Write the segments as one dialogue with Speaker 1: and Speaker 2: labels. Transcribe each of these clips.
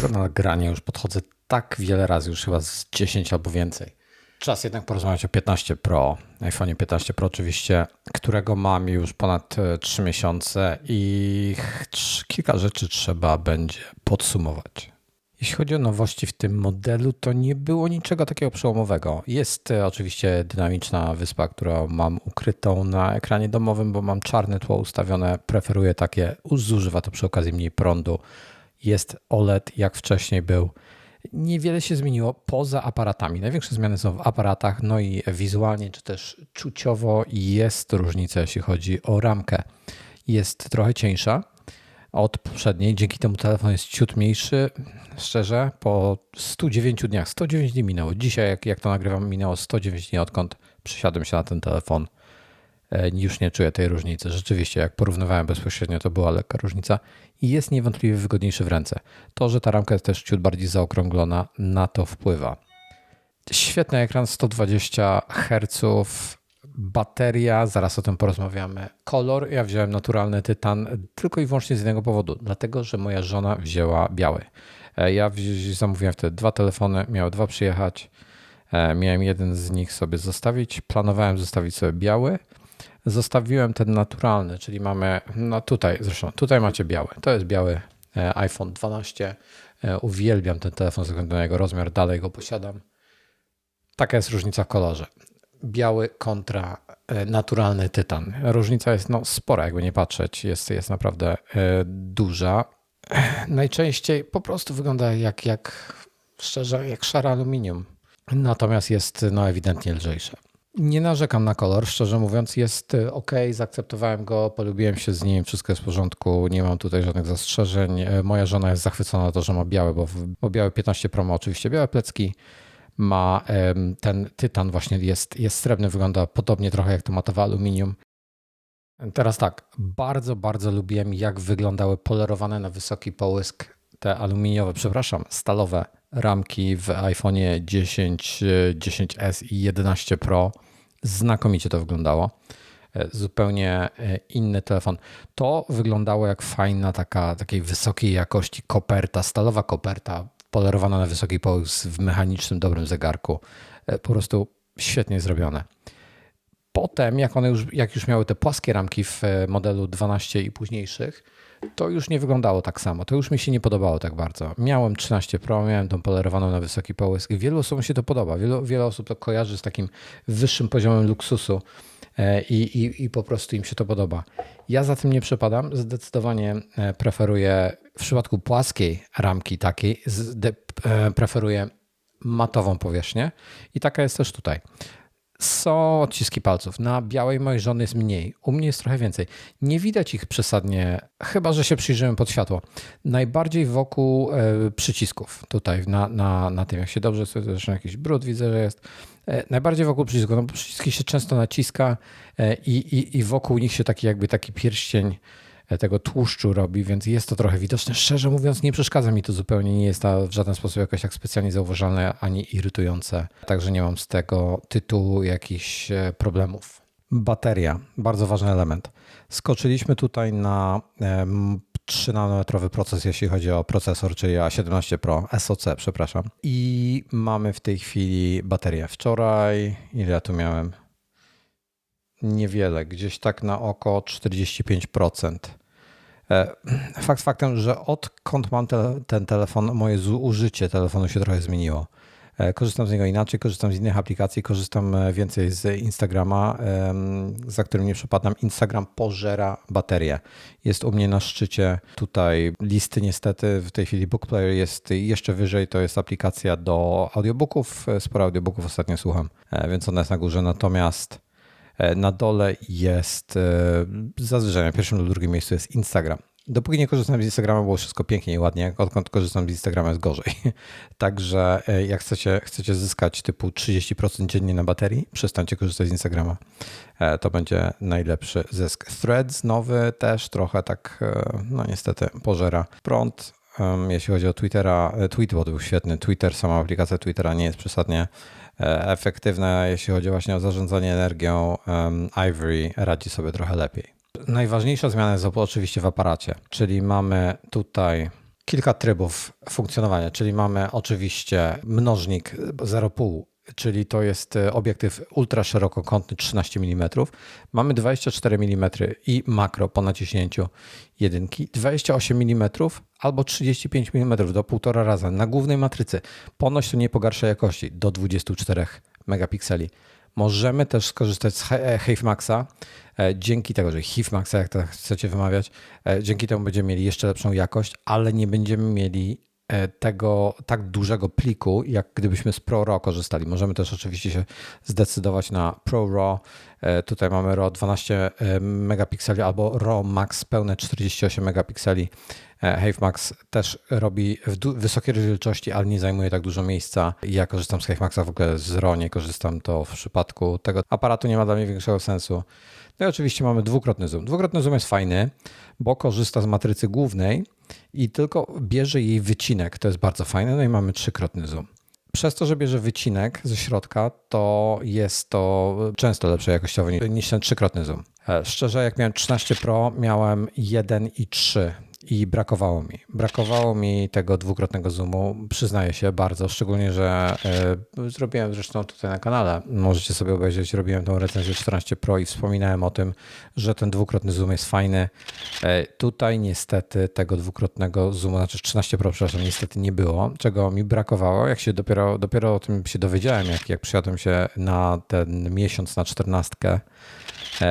Speaker 1: tego nagrania już podchodzę tak wiele razy, już chyba z 10 albo więcej. Czas jednak porozmawiać o 15 Pro, iPhone 15 Pro oczywiście, którego mam już ponad 3 miesiące i kilka rzeczy trzeba będzie podsumować. Jeśli chodzi o nowości w tym modelu, to nie było niczego takiego przełomowego. Jest e, oczywiście dynamiczna wyspa, którą mam ukrytą na ekranie domowym, bo mam czarne tło ustawione. Preferuję takie, zużywa to przy okazji mniej prądu. Jest OLED, jak wcześniej był. Niewiele się zmieniło poza aparatami. Największe zmiany są w aparatach, no i wizualnie czy też czuciowo jest różnica, jeśli chodzi o ramkę. Jest trochę cieńsza, od poprzedniej. Dzięki temu telefon jest ciut mniejszy. Szczerze, po 109 dniach, 109 dni minęło. Dzisiaj, jak, jak to nagrywam, minęło 109 dni, odkąd przysiadłem się na ten telefon. E, już nie czuję tej różnicy. Rzeczywiście, jak porównywałem bezpośrednio, to była lekka różnica i jest niewątpliwie wygodniejszy w ręce. To, że ta ramka jest też ciut bardziej zaokrąglona, na to wpływa. Świetny ekran, 120 Hz, Bateria, zaraz o tym porozmawiamy. Kolor, ja wziąłem naturalny tytan tylko i wyłącznie z jednego powodu, dlatego że moja żona wzięła biały. E, ja zamówiłem wtedy dwa telefony, miały dwa przyjechać. E, miałem jeden z nich sobie zostawić. Planowałem zostawić sobie biały. Zostawiłem ten naturalny, czyli mamy, no tutaj zresztą, tutaj macie biały. To jest biały e, iPhone 12. Uwielbiam ten telefon ze względu na jego rozmiar, dalej go posiadam. Taka jest różnica w kolorze biały kontra e, naturalny tytan. Różnica jest no, spora, jakby nie patrzeć, jest, jest naprawdę e, duża. Najczęściej po prostu wygląda jak, jak szczerze, jak szare aluminium. Natomiast jest no, ewidentnie lżejsze. Nie narzekam na kolor, szczerze mówiąc, jest e, ok, zaakceptowałem go, polubiłem się z nim, wszystko jest w porządku, nie mam tutaj żadnych zastrzeżeń. Moja żona jest zachwycona to, że ma białe, bo, bo białe 15 Pro ma oczywiście białe plecki, ma ten tytan właśnie jest, jest srebrny, wygląda podobnie trochę jak to matowe aluminium. Teraz tak, bardzo, bardzo lubiłem jak wyglądały polerowane na wysoki połysk te aluminiowe, przepraszam, stalowe ramki w iPhone 10, 10s i 11 Pro. Znakomicie to wyglądało. E, zupełnie e, inny telefon. To wyglądało jak fajna taka takiej wysokiej jakości koperta, stalowa koperta polerowana na wysoki połysk w mechanicznym, dobrym zegarku. E, po prostu świetnie zrobione. Potem, jak one już, jak już miały te płaskie ramki w modelu 12 i późniejszych, to już nie wyglądało tak samo. To już mi się nie podobało tak bardzo. Miałem 13 Pro, miałem tą polerowaną na wysoki połysk. Wielu osobom się to podoba. Wielu, wiele osób to kojarzy z takim wyższym poziomem luksusu e, i, i, i po prostu im się to podoba. Ja za tym nie przepadam. Zdecydowanie preferuję w przypadku płaskiej ramki takiej e, preferuję matową powierzchnię i taka jest też tutaj. Są odciski palców. Na białej mojej żony jest mniej, u mnie jest trochę więcej. Nie widać ich przesadnie, chyba że się przyjrzymy pod światło. Najbardziej wokół e, przycisków, tutaj na, na, na tym, jak się dobrze, zresztą jakiś brud widzę, że jest. E, najbardziej wokół przycisków, no bo przyciski się często naciska i, i, i wokół nich się taki jakby taki pierścień tego tłuszczu robi, więc jest to trochę widoczne. Szczerze mówiąc, nie przeszkadza mi to zupełnie, nie jest to w żaden sposób jakoś tak specjalnie zauważalne ani irytujące, także nie mam z tego tytułu jakichś e, problemów. Bateria, bardzo ważny element. Skoczyliśmy tutaj na 3-nanometrowy proces, jeśli chodzi o procesor, czyli A17 Pro, SoC, przepraszam. I mamy w tej chwili baterię. Wczoraj, ile ja tu miałem? Niewiele, gdzieś tak na oko 45%. E, fakt faktem, że odkąd mam te, ten telefon, moje użycie telefonu się trochę zmieniło. E, korzystam z niego inaczej, korzystam z innych aplikacji, korzystam e, więcej z Instagrama, za którym nie przepadam. Instagram pożera baterię. Jest u mnie na szczycie tutaj listy niestety. W tej chwili BookPlayer jest jeszcze wyżej, to jest aplikacja do audiobooków. Sporo audiobooków ostatnio słucham, więc ona jest na górze. Natomiast na dole jest e, zazwyczaj na pierwszym lub drugim miejscu jest Instagram. Dopóki nie korzystam z Instagrama, było wszystko pięknie i ładnie. Odkąd korzystam z Instagrama, jest gorzej. Także e, jak chcecie, chcecie zyskać typu 30% dziennie na baterii, przestańcie korzystać z Instagrama. To będzie najlepszy zysk. Threads nowy też trochę tak, no niestety, pożera prąd. Jeśli chodzi o Twittera, Tweetbot był świetny. Twitter, sama aplikacja Twittera nie jest przesadnie E, efektywne, jeśli chodzi właśnie o zarządzanie energią. Ivory radzi sobie trochę lepiej. Najważniejsza zmiana jest oczywiście w aparacie, czyli mamy tutaj kilka trybów funkcjonowania, czyli mamy oczywiście mnożnik 0,5 czyli to jest e, obiektyw ultra szerokokątny 13 mm. Mamy 24 mm i makro po naciśnięciu jedynki, 28 mm albo 35 mm do półtora raza na głównej matrycy. Ponoć to nie pogarsza jakości do 24 megapikseli. Możemy też skorzystać z Hive Maxa, e, dzięki tego, że Hive Maxa, jak to chcecie wymawiać, e, dzięki temu będziemy mieli jeszcze lepszą jakość, ale nie będziemy mieli E, tego tak dużego pliku, jak gdybyśmy z ProRAW korzystali. Możemy też oczywiście się zdecydować na ProRAW. E, tutaj mamy RAW 12 e, megapikseli albo RAW Max pełne 48 megapikseli. Hive Max też robi w wysokiej rozdzielczości, ale nie zajmuje tak dużo miejsca. Ja korzystam z Hive Maxa w ogóle z RAW, nie korzystam to w przypadku tego aparatu, nie ma dla mnie większego sensu. No i oczywiście mamy dwukrotny zoom. Dwukrotny zoom jest fajny, bo korzysta z matrycy głównej i tylko bierze jej wycinek. To jest bardzo fajne. No i mamy trzykrotny zoom. Przez to, że bierze wycinek ze środka, to jest to często lepsze jakościowo niż ten trzykrotny zoom. E, szczerze, jak miałem 13 Pro, miałem 1 i 3 i brakowało mi. Brakowało mi tego dwukrotnego zoomu, przyznaję się bardzo, szczególnie, że y, zrobiłem zresztą tutaj na kanale, możecie sobie obejrzeć, robiłem tą recenzję 14 Pro i wspominałem o tym, że ten dwukrotny zoom jest fajny. Y, tutaj niestety tego dwukrotnego zoomu, znaczy 13 Pro, przepraszam, niestety nie było, czego mi brakowało, jak się dopiero, dopiero o tym się dowiedziałem, jak, jak przyjadłem się na ten miesiąc, na 14 E,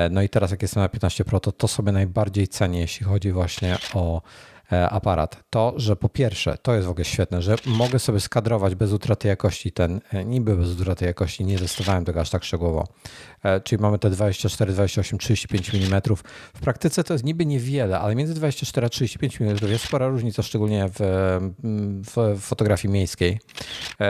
Speaker 1: no i teraz jak jestem na 15 Pro, to to sobie najbardziej cenię, jeśli chodzi właśnie o E, aparat. To, że po pierwsze, to jest w ogóle świetne, że mogę sobie skadrować bez utraty jakości ten, e, niby bez utraty jakości, nie testowałem tego aż tak szczegółowo. E, czyli mamy te 24, 28, 35 mm. W praktyce to jest niby niewiele, ale między 24 a 35 mm jest spora różnica, szczególnie w, w fotografii miejskiej.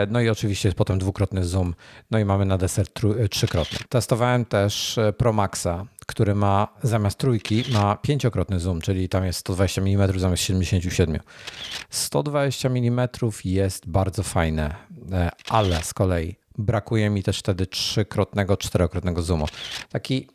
Speaker 1: No i oczywiście jest potem dwukrotny zoom, no i mamy na deser trzykrotny. Testowałem też Pro Maxa który ma zamiast trójki ma pięciokrotny zoom, czyli tam jest 120 mm zamiast 77. 120 mm jest bardzo fajne, e, ale z kolei brakuje mi też wtedy trzykrotnego, czterokrotnego zoomu. Taki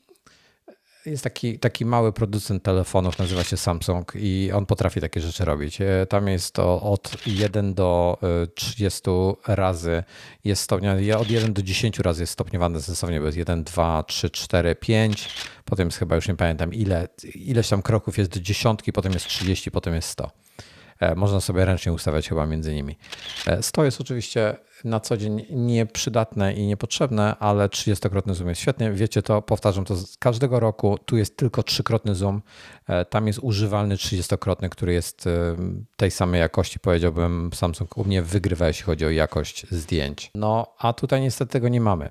Speaker 1: jest taki, taki mały producent telefonów, nazywa się Samsung i on potrafi takie rzeczy robić. E, tam jest to od 1 do 30 e, razy jest stopniowane, od 1 do 10 razy jest stopniowane sensownie, bo jest 1, 2, 3, 4, 5, potem jest chyba już nie pamiętam ile, ileś tam kroków jest do dziesiątki, potem jest 30, potem jest 100. E, można sobie ręcznie ustawiać chyba między nimi. 100 jest oczywiście na co dzień nieprzydatne i niepotrzebne, ale 30-krotny zoom jest świetny. Wiecie to, powtarzam to z każdego roku. Tu jest tylko trzykrotny zoom. E, tam jest używalny 30-krotny, który jest e, tej samej jakości, powiedziałbym. Samsung u mnie wygrywa, jeśli chodzi o jakość zdjęć. No, a tutaj niestety tego nie mamy.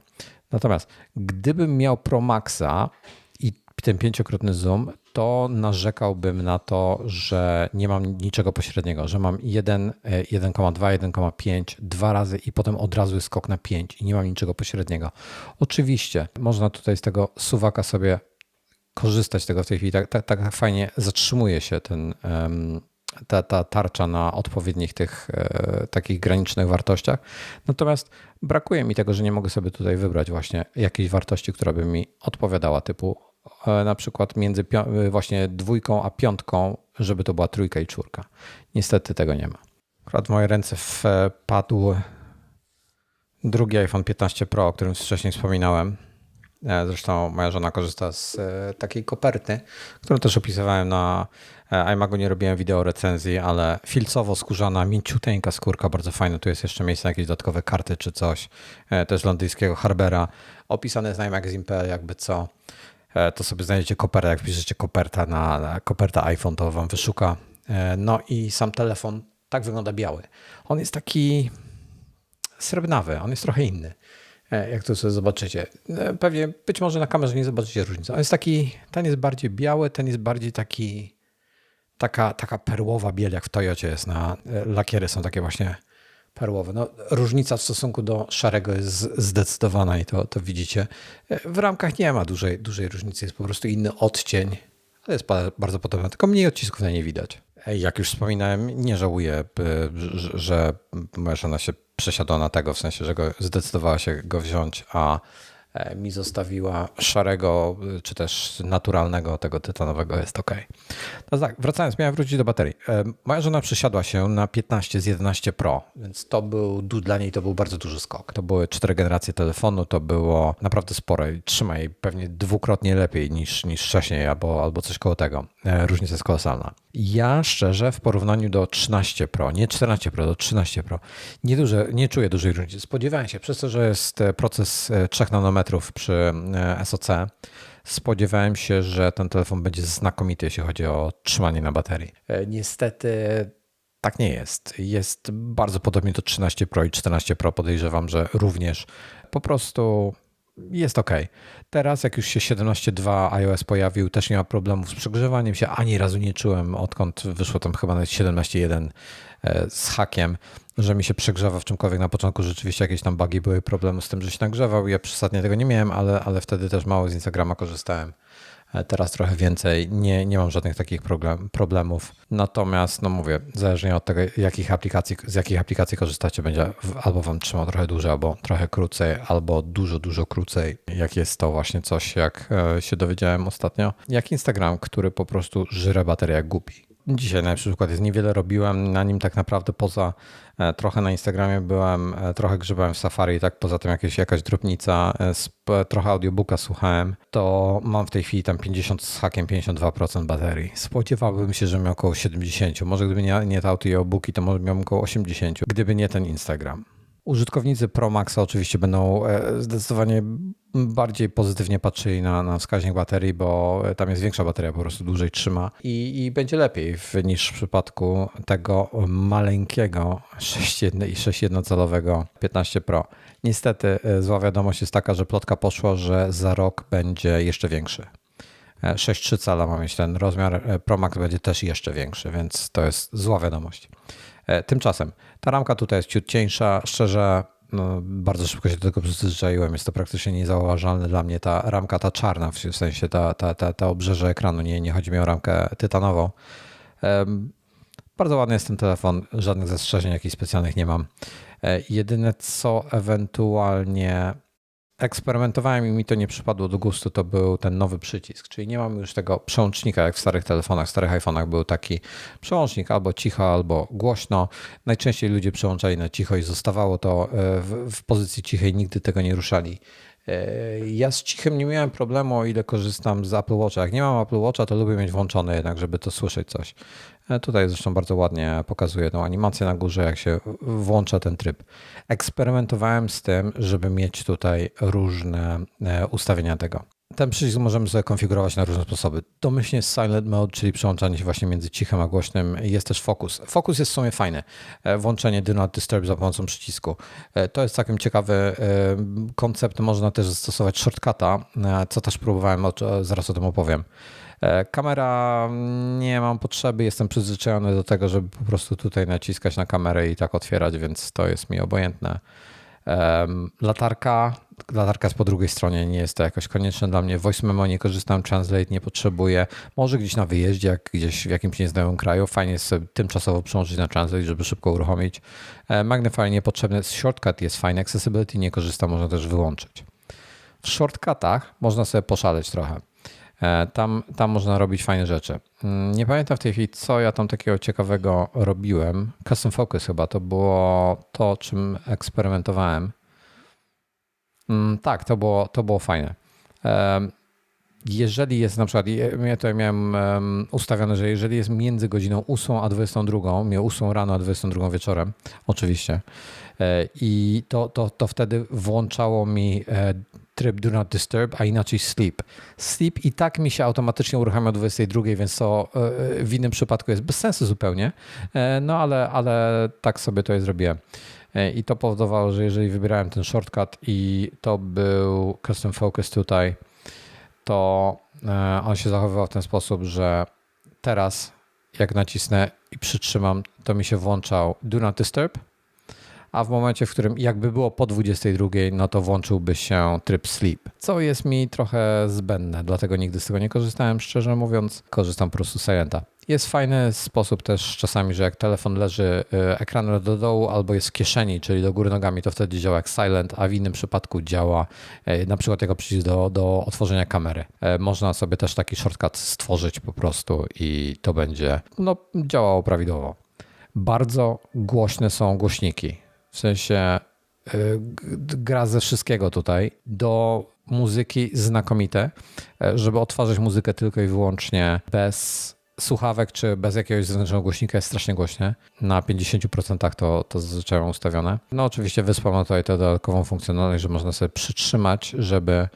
Speaker 1: Natomiast gdybym miał Pro Maxa i ten pięciokrotny zoom, to narzekałbym na to, że nie mam niczego pośredniego, że mam 1, 1,2, 1,5, dwa razy i potem od razu skok na 5 i nie mam niczego pośredniego. Oczywiście można tutaj z tego suwaka sobie korzystać tego w tej chwili. Tak, tak, tak fajnie zatrzymuje się ten, ta, ta tarcza na odpowiednich tych e, takich granicznych wartościach. Natomiast brakuje mi tego, że nie mogę sobie tutaj wybrać właśnie jakiejś wartości, która by mi odpowiadała typu na przykład między e, właśnie dwójką a piątką, żeby to była trójka i czwórka. Niestety tego nie ma. Akurat w moje ręce wpadł drugi iPhone 15 Pro, o którym wcześniej wspominałem. E, zresztą moja żona korzysta z takiej koperty, którą też opisywałem na iMagu. Nie robiłem wideo recenzji, ale filcowo-skórzana, mięciuteńka skórka, bardzo fajna. Tu jest jeszcze miejsce na jakieś dodatkowe karty czy coś. Też londyńskiego Harbera. Opisane z iMagazine.pl jakby co. E, to sobie znajdziecie kopertę. Jak wpiszecie koperta na, na koperta iPhone, to wam wyszuka. E, no i sam telefon tak wygląda biały. On jest taki srebrnawy, on jest trochę inny. E, jak to sobie zobaczycie. Pewnie być może na kamerze nie zobaczycie różnicy. On jest taki, ten jest bardziej biały, ten jest bardziej taki taka, taka perłowa biel, jak w Toyocie jest na lakiery są takie właśnie perłowe. No, różnica w stosunku do szarego jest zdecydowana i to, to widzicie. W ramkach nie ma dużej, dużej różnicy, jest po prostu inny odcień, ale jest bardzo podobny, tylko mniej odcisków na nie widać. Jak już wspominałem, nie żałuję, że moja żona się przesiadła na tego, w sensie, że go, zdecydowała się go wziąć, a mi zostawiła szarego, y, czy też naturalnego tego tytanowego, jest ok. No tak, wracając, miałem wrócić do baterii. E, moja żona przesiadła się na 15 z 11 Pro, więc to był, dla niej to był bardzo duży skok. To były cztery generacje telefonu, to było naprawdę spore trzyma jej pewnie dwukrotnie lepiej niż, niż wcześniej albo, albo coś koło tego. E, różnica jest kolosalna. Ja szczerze w porównaniu do 13 Pro, nie 14 Pro, do 13 Pro, nie, duże, nie czuję dużej różnicy. Spodziewałem się, przez to, że jest e, proces 3 nanometrów przy SoC, spodziewałem się, że ten telefon będzie znakomity, jeśli chodzi o trzymanie na baterii. Niestety tak nie jest. Jest bardzo podobnie do 13 Pro i 14 Pro. Podejrzewam, że również po prostu jest ok. Teraz, jak już się 17.2 iOS pojawił, też nie ma problemów z przegrzewaniem się. Ani razu nie czułem, odkąd wyszło tam chyba nawet 17.1 e, z hakiem, że mi się przegrzewa w czymkolwiek. Na początku rzeczywiście jakieś tam bugi były, problemy z tym, że się nagrzewał. Ja przesadnie tego nie miałem, ale, ale wtedy też mało z Instagrama korzystałem. E, teraz trochę więcej. Nie, nie mam żadnych takich problem, problemów. Natomiast, no mówię, zależnie od tego, jakich aplikacji, z jakich aplikacji korzystacie, będzie albo wam trzymał trochę dłużej, albo trochę krócej, albo dużo, dużo krócej. Jak jest to właśnie coś, jak e, się dowiedziałem ostatnio, jak Instagram, który po prostu żre baterię jak głupi. Dzisiaj na przykład jest niewiele robiłem na nim tak naprawdę poza e, trochę na Instagramie byłem, e, trochę grzebałem w Safari, tak poza tym jakieś, jakaś drobnica, e, trochę audiobooka słuchałem, to mam w tej chwili tam 50 z hakiem 52% baterii. Spodziewałbym się, że miał około 70. Może gdyby nie, nie te audiobooki, to może miałbym około 80, gdyby nie ten Instagram. Użytkownicy Pro Maxa oczywiście będą zdecydowanie bardziej pozytywnie patrzyli na, na wskaźnik baterii, bo tam jest większa bateria, po prostu dłużej trzyma i, i będzie lepiej w, niż w przypadku tego maleńkiego 6.1 i 6.1 calowego 15 Pro. Niestety e, zła wiadomość jest taka, że plotka poszła, że za rok będzie jeszcze większy. 6,3 e, cala ma mieć ten rozmiar, e, Pro Max będzie też jeszcze większy, więc to jest zła wiadomość. Tymczasem ta ramka tutaj jest ciut cieńsza, szczerze no, bardzo szybko się do tego przyzwyczaiłem. Jest to praktycznie niezauważalne dla mnie. Ta ramka, ta czarna, w sensie ta, ta, ta, ta obrzeże ekranu, nie, nie chodzi mi o ramkę tytanową. Bardzo ładny jest ten telefon, żadnych zastrzeżeń jakichś specjalnych nie mam. E, jedyne co ewentualnie eksperymentowałem i mi to nie przypadło do gustu, to był ten nowy przycisk, czyli nie mam już tego przełącznika, jak w starych telefonach, w starych iPhone'ach był taki przełącznik albo cicho, albo głośno. Najczęściej ludzie przełączali na cicho i zostawało to e, w, w pozycji cichej, nigdy tego nie ruszali. E, ja z cichym nie miałem problemu, o ile korzystam z Apple Watcha. Jak nie mam Apple Watcha, to lubię mieć włączone jednak, żeby to słyszeć coś. E, tutaj zresztą bardzo ładnie pokazuje tą animację na górze, jak się włącza ten tryb. Eksperymentowałem z tym, żeby mieć tutaj różne e, ustawienia tego. Ten przycisk możemy sobie konfigurować na różne sposoby. Domyślnie Silent Mode, czyli przełączanie się właśnie między cichym a głośnym. Jest też Focus. Focus jest w sumie fajny. E, włączenie Do Not Disturb za pomocą przycisku. To jest całkiem ciekawy koncept. Można też zastosować shortcuta, co też próbowałem, zaraz o tym opowiem. E, kamera nie mam potrzeby, jestem przyzwyczajony do tego, żeby po prostu tutaj naciskać na kamerę i tak otwierać, więc to jest mi obojętne. Latarka, latarka jest po drugiej stronie, nie jest to jakoś konieczne dla mnie. Voice memo nie korzystam, translate nie potrzebuję. Może gdzieś na wyjeździe, jak gdzieś w jakimś nieznajomym kraju, fajnie jest sobie tymczasowo przełączyć na translate, żeby szybko uruchomić. E, Magnify niepotrzebny, shortcut jest fajny, accessibility nie korzystam, można też wyłączyć. W shortcutach można sobie poszaleć trochę. E, tam, tam można robić fajne rzeczy. Mm, nie pamiętam w tej chwili, co ja tam takiego ciekawego robiłem. Custom Focus chyba to było to, czym eksperymentowałem. Mm, tak, to było, to było fajne. Jeżeli jest na przykład, ja tutaj miałem ustawione, że jeżeli jest między godziną 8 a 22, miał 8 rano a 22 wieczorem, oczywiście, e, i to, to, to wtedy włączało mi e, tryb Do Not Disturb, a inaczej Sleep. Sleep i tak mi się automatycznie uruchamia o 22, więc to e, w innym przypadku jest bez sensu zupełnie, e, no ale, ale tak sobie to zrobiłem. E, I to powodowało, że jeżeli wybierałem ten shortcut i to był Custom Focus tutaj, to on się zachowywał w ten sposób, że teraz jak nacisnę i przytrzymam, to mi się włączał Do Not Disturb, a w momencie, w którym jakby było po 22, no to włączyłby się tryb sleep, co jest mi trochę zbędne, dlatego nigdy z tego nie korzystałem, szczerze mówiąc, korzystam po prostu z Silenta. Jest fajny sposób też czasami, że jak telefon leży y, ekranem do dołu albo jest w kieszeni, czyli do góry nogami, to wtedy działa jak silent, a w innym przypadku działa y, na przykład jako przycisk do, do otworzenia kamery. Y, Można sobie też taki shortcut stworzyć po prostu i to będzie no, działało prawidłowo. Bardzo głośne są głośniki. W sensie y, gra ze wszystkiego tutaj. Do muzyki znakomite, e, żeby otworzyć muzykę tylko i wyłącznie bez słuchawek czy bez jakiegoś zewnętrznego głośnika jest strasznie głośne. Na 50% to, to zazwyczaj ustawione. No oczywiście wyspa ma tutaj tę dodatkową funkcjonalność, że można sobie przytrzymać, żeby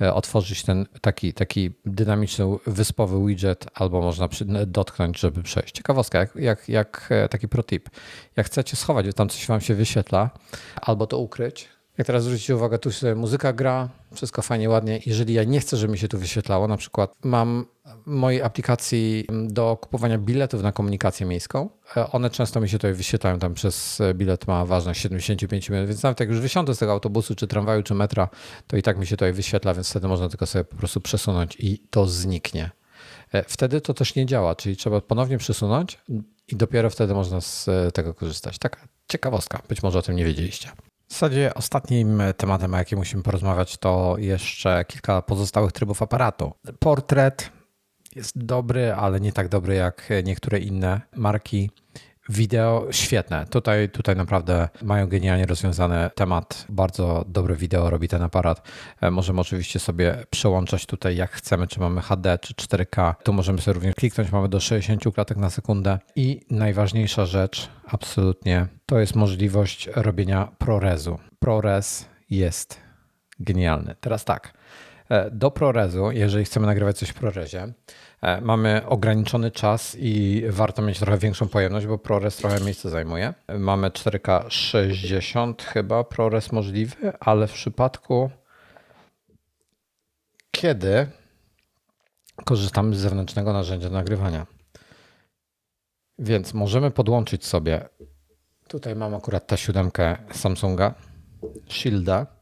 Speaker 1: otworzyć ten taki, taki dynamiczny wyspowy widget, albo można przy, dotknąć, żeby przejść. Ciekawostka, jak, jak, jak e, taki pro tip. Jak chcecie schować, tam coś wam się wyświetla, albo to ukryć, jak teraz zwrócicie uwagę, tu sobie muzyka gra, wszystko fajnie, ładnie. Jeżeli ja nie chcę, żeby mi się tu wyświetlało, na przykład mam w mojej aplikacji do kupowania biletów na komunikację miejską, e, one często mi się tutaj wyświetlają, tam przez e, bilet ma ważność 75 minut, więc nawet jak już wysiądę z tego autobusu, czy tramwaju, czy metra, to i tak mi się tutaj wyświetla, więc wtedy można tylko sobie po prostu przesunąć i to zniknie. E, Wtedy to też nie działa, czyli trzeba ponownie przesunąć i dopiero wtedy można z tego korzystać. Taka ciekawostka, być może o tym nie wiedzieliście. W zasadzie ostatnim tematem, o jakim musimy porozmawiać, to jeszcze kilka pozostałych trybów aparatu. Portret jest dobry, ale nie tak dobry jak niektóre inne marki. Wideo świetne. Tutaj, tutaj naprawdę mają genialnie rozwiązany temat. Bardzo dobre wideo robi ten aparat. E, Możemy oczywiście sobie przełączać tutaj jak chcemy, czy mamy HD, czy 4K. Tu możemy sobie również kliknąć, mamy do 60 klatek na sekundę. I najważniejsza rzecz, absolutnie, to jest możliwość robienia ProResu. ProRes jest genialny. Teraz tak, do ProResu, jeżeli chcemy nagrywać coś w ProResie, e, mamy ograniczony czas i warto mieć trochę większą pojemność, bo ProRes trochę miejsca zajmuje. E, Mamy 4K 60 chyba ProRes możliwy, ale w przypadku kiedy korzystamy z zewnętrznego narzędzia nagrywania. Więc możemy podłączyć sobie. Tutaj mam akurat tę siódemkę Samsunga, Shielda.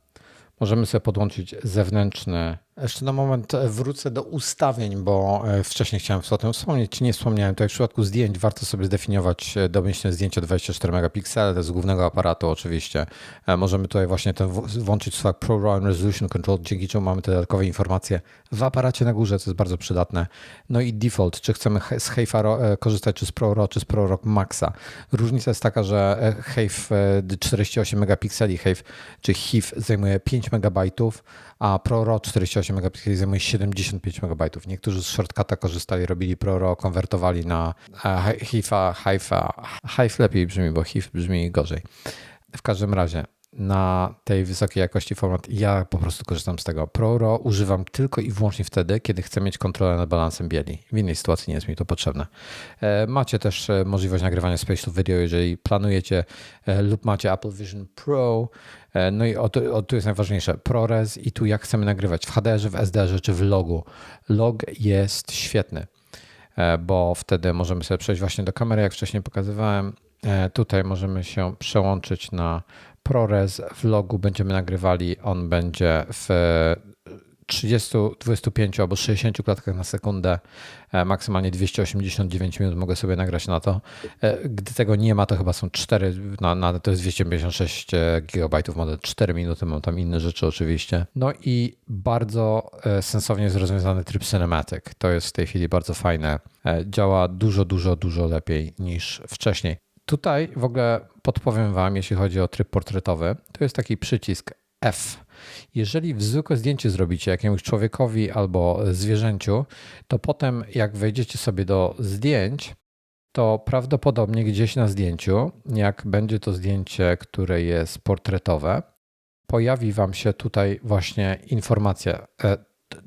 Speaker 1: Możemy sobie podłączyć zewnętrzny. Jeszcze na moment wrócę do ustawień, bo e, wcześniej chciałem o tym wspomnieć. Nie wspomniałem. Tutaj w przypadku zdjęć warto sobie zdefiniować e, domyślne zdjęcie 24 megapiksele, to z głównego aparatu oczywiście. E, Możemy tutaj właśnie ten włączyć swag Pro RAW Resolution Control, dzięki czemu mamy te dodatkowe informacje w aparacie na górze, co jest bardzo przydatne. No i default, czy chcemy z Heifa e, korzystać, czy z Pro RAW, czy z Pro RAW Maxa. Różnica jest taka, że e, Heif e, 48 megapikseli, Heif czy HIF zajmuje 5 megabajtów, a ProRAW 48 megapikseli zajmuje 75 megabajtów. Niektórzy z shortcuta korzystali, robili ProRAW, konwertowali na e, HIFa, HIFa. HIF lepiej brzmi, bo HIF brzmi gorzej. W każdym razie na tej wysokiej jakości format ja po prostu korzystam z tego. ProRAW używam tylko i wyłącznie wtedy, kiedy chcę mieć kontrolę nad balansem bieli. W innej sytuacji nie jest mi to potrzebne. E, Macie też e, możliwość nagrywania spatial video, jeżeli planujecie e, lub macie Apple Vision Pro. No i o, to- tu jest najważniejsze, ProRes i tu jak chcemy nagrywać, w HDR-ze, w SDR-ze czy w logu. Log jest świetny, bo wtedy możemy sobie przejść właśnie do kamery, jak wcześniej pokazywałem. Tutaj możemy się przełączyć na ProRes. W logu będziemy nagrywali, on będzie w 30, 25 albo 60 klatkach na sekundę, e, maksymalnie 289 minut mogę sobie nagrać na to. E, Gdy tego nie ma, to chyba są 4, na, na, to jest 256 GB model, 4 minuty, mam tam inne rzeczy oczywiście. No i bardzo e, sensownie jest rozwiązany tryb Cinematic. To jest w tej chwili bardzo fajne. E, Działa dużo, dużo, dużo lepiej niż wcześniej. Tutaj w ogóle podpowiem Wam, jeśli chodzi o tryb portretowy, to jest taki przycisk F. Jeżeli zwykłe zdjęcie zrobicie jakiemuś człowiekowi albo zwierzęciu, to potem jak wejdziecie sobie do zdjęć, to prawdopodobnie gdzieś na zdjęciu, jak będzie to zdjęcie, które jest portretowe, pojawi Wam się tutaj właśnie informacja. e,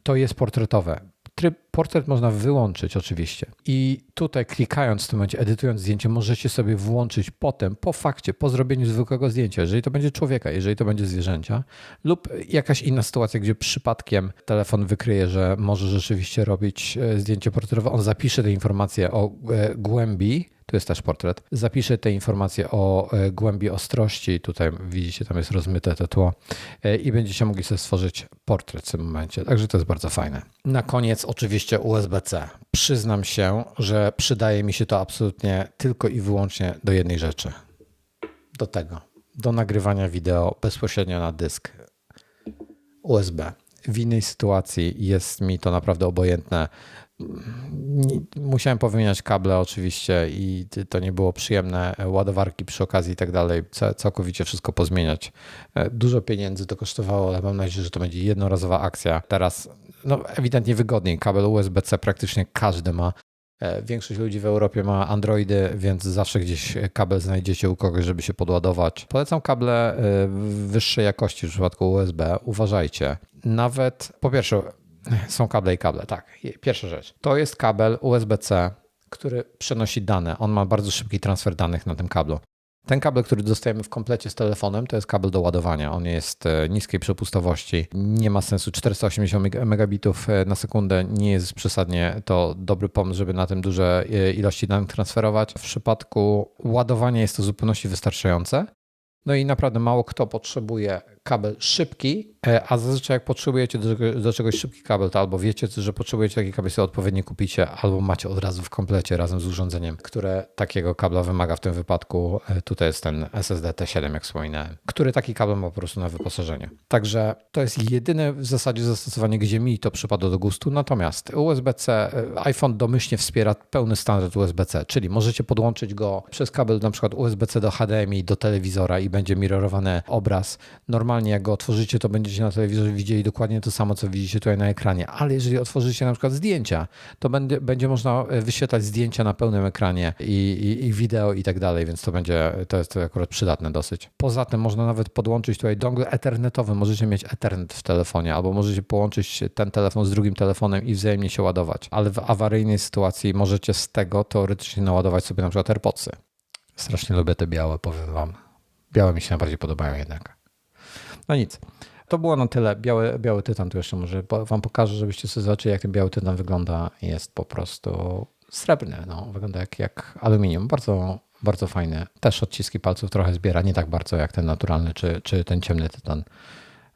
Speaker 1: To jest portretowe. Tryb portret można wyłączyć oczywiście. I tutaj klikając w tym momencie, edytując zdjęcie, możecie sobie włączyć potem, po fakcie, po zrobieniu zwykłego zdjęcia, jeżeli to będzie człowieka, jeżeli to będzie zwierzęcia, lub jakaś inna sytuacja, gdzie przypadkiem telefon wykryje, że może rzeczywiście robić e, zdjęcie portretowe, on zapisze te informacje o e, głębi, tu jest też portret. Zapiszę te informacje o e, głębi ostrości, tutaj widzicie, tam jest rozmyte to tło e, i będziecie mogli sobie stworzyć portret w tym momencie, także to jest bardzo fajne. Na koniec oczywiście USB-C. Przyznam się, że przydaje mi się to absolutnie tylko i wyłącznie do jednej rzeczy. Do tego, do nagrywania wideo bezpośrednio na dysk USB. W innej sytuacji jest mi to naprawdę obojętne. Musiałem powymieniać kable oczywiście i to nie było przyjemne. Ładowarki przy okazji i tak dalej. Ca- Całkowicie wszystko pozmieniać. E, Dużo pieniędzy to kosztowało, ale mam nadzieję, że to będzie jednorazowa akcja. Teraz no, ewidentnie wygodniej. Kabel USB-C praktycznie każdy ma. E, Większość ludzi w Europie ma Androidy, więc zawsze gdzieś kabel znajdziecie u kogoś, żeby się podładować. Polecam kable e, wyższej jakości w przypadku USB. Uważajcie. Nawet po pierwsze, są kable i kable, tak. Pierwsza rzecz. To jest kabel USB-C, który przenosi dane. On ma bardzo szybki transfer danych na tym kablu. Ten kabel, który dostajemy w komplecie z telefonem, to jest kabel do ładowania. On jest e, niskiej przepustowości. Nie ma sensu 480 meg- megabitów e, na sekundę. Nie jest przesadnie to dobry pomysł, żeby na tym duże e, ilości danych transferować. W przypadku ładowania jest to w zupełności wystarczające. No i naprawdę mało kto potrzebuje kabel szybki, e, a zazwyczaj jak potrzebujecie do, do czegoś szybki kabel, to albo wiecie, że potrzebujecie taki kabel, sobie odpowiednio kupicie, albo macie od razu w komplecie razem z urządzeniem, które takiego kabla wymaga w tym wypadku. E, Tutaj jest ten SSD T7, jak wspominałem, który taki kabel ma po prostu na wyposażenie. Także to jest jedyne w zasadzie zastosowanie, gdzie mi to przypadło do gustu. Natomiast USB-C, e, iPhone domyślnie wspiera pełny standard USB-C, czyli możecie podłączyć go przez kabel na przykład USB-C do HDMI, do telewizora i będzie mirrorowany obraz. Normalnie jak go otworzycie, to będziecie na telewizorze widzieli dokładnie to samo, co widzicie tutaj na ekranie. Ale jeżeli otworzycie na przykład zdjęcia, to będzie, będzie można e, wyświetlać zdjęcia na pełnym ekranie i, i, i wideo i tak dalej, więc to będzie, to jest akurat przydatne dosyć. Poza tym można nawet podłączyć tutaj dongle ethernetowy. Możecie mieć ethernet w telefonie albo możecie połączyć ten telefon z drugim telefonem i wzajemnie się ładować. Ale w awaryjnej sytuacji możecie z tego teoretycznie naładować sobie na przykład AirPodsy. Strasznie lubię te białe, powiem wam. Białe mi się najbardziej podobają jednak. No nic. To było na tyle. Biały, biały tytan tu jeszcze może wam pokażę, żebyście sobie zobaczyli, jak ten biały tytan wygląda. Jest po prostu srebrny. No. Wygląda jak, jak aluminium. Bardzo, bardzo fajny. Też odciski palców trochę zbiera. Nie tak bardzo jak ten naturalny, czy, czy ten ciemny tytan.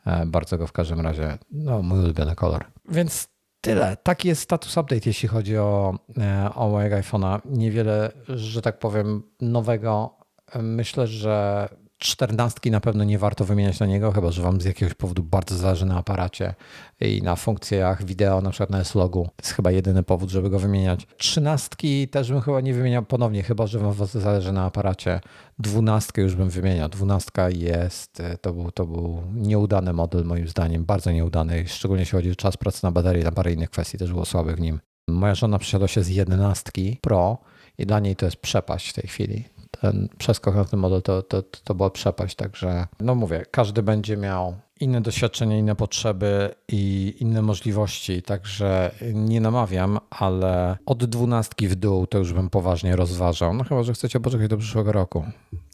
Speaker 1: E, Bardzo go w każdym razie, no mój ulubiony kolor. Więc tyle. Taki jest status update, jeśli chodzi o, e, o mojego iPhone'a. Niewiele, że tak powiem, nowego. E, Myślę, że czternastki na pewno nie warto wymieniać na niego, chyba że wam z jakiegoś powodu bardzo zależy na aparacie i na funkcjach wideo, na przykład na S-Logu. To jest chyba jedyny powód, żeby go wymieniać. Trzynastki też bym chyba nie wymieniał ponownie, chyba że wam zależy na aparacie. Dwunastkę już bym wymieniał. Dwunastka jest, e, to był, to był nieudany model moim zdaniem, bardzo nieudany, szczególnie jeśli chodzi o czas pracy na baterii, na parę innych kwestii też było słabych w nim. Moja żona przesiadła się z 11 Pro i dla niej to jest przepaść w tej chwili. Ten przeskok na ten model to, to, to była przepaść, także no mówię, każdy będzie miał inne doświadczenia, inne potrzeby i inne możliwości, także nie namawiam, ale od dwunastki w dół to już bym poważnie rozważał, no chyba, że chcecie poczekać do przyszłego roku.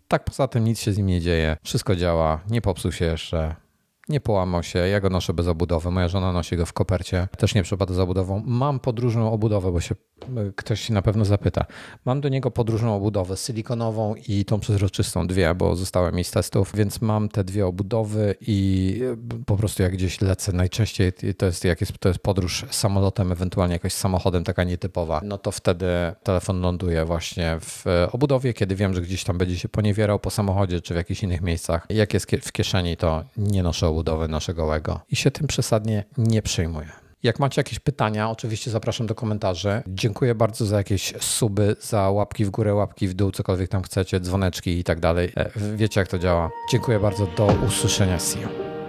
Speaker 1: Tak poza tym nic się z nim nie dzieje, wszystko działa, nie popsuł się jeszcze, nie połamał się, ja go noszę bez obudowy. Moja żona nosi go w kopercie, też nie przypada za obudową. Mam podróżną obudowę, bo się y, ktoś na pewno zapyta. Mam do niego podróżną obudowę silikonową i tą przezroczystą, dwie, bo zostały mi z testów, więc mam te dwie obudowy i y, po prostu jak gdzieś lecę, najczęściej to jest, jak jest, to jest podróż samolotem, ewentualnie jakoś samochodem, taka nietypowa, no to wtedy telefon ląduje właśnie w y, obudowie, kiedy wiem, że gdzieś tam będzie się poniewierał po samochodzie czy w jakichś innych miejscach. Jak jest w kieszeni, to nie noszę obudowy naszego łego i się tym przesadnie nie przejmuję. Jak macie jakieś pytania, oczywiście zapraszam do komentarzy. Dziękuję bardzo za jakieś suby, za łapki w górę, łapki w dół, cokolwiek tam chcecie, dzwoneczki i tak dalej. E, Wiecie jak to działa. Dziękuję bardzo, do usłyszenia. See you.